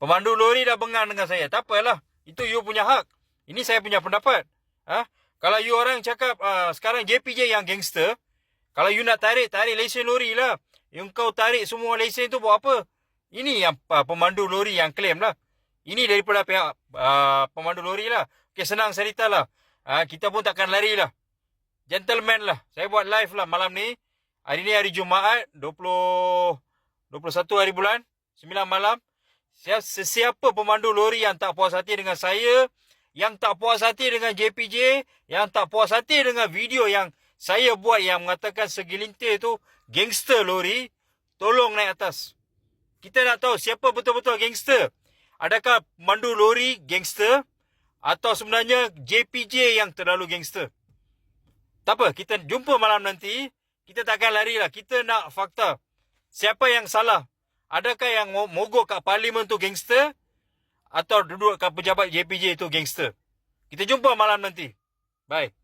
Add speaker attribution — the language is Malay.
Speaker 1: Pemandu lori dah bengang dengan saya. Tak apalah. Itu you punya hak. Ini saya punya pendapat. Ha? Kalau you orang cakap uh, sekarang JPJ yang gangster, kalau you nak tarik, tarik lesen lori lah. Yang kau tarik semua lesen tu buat apa? Ini yang uh, pemandu lori yang claim lah. Ini daripada pihak uh, pemandu lori lah. Okay, senang cerita lah. Uh, kita pun takkan lari lah. Gentleman lah. Saya buat live lah malam ni. Hari ni hari Jumaat, 20, 21 hari bulan, 9 malam. Siapa, sesiapa pemandu lori yang tak puas hati dengan saya, yang tak puas hati dengan JPJ, yang tak puas hati dengan video yang saya buat yang mengatakan segelintir tu gangster lori, tolong naik atas. Kita nak tahu siapa betul-betul gangster. Adakah pemandu lori gangster atau sebenarnya JPJ yang terlalu gangster? Tak apa, kita jumpa malam nanti. Kita takkan lari lah. Kita nak fakta. Siapa yang salah? Adakah yang mo- mogok kat parlimen tu gangster? Atau duduk kat pejabat JPJ tu gangster? Kita jumpa malam nanti. Bye.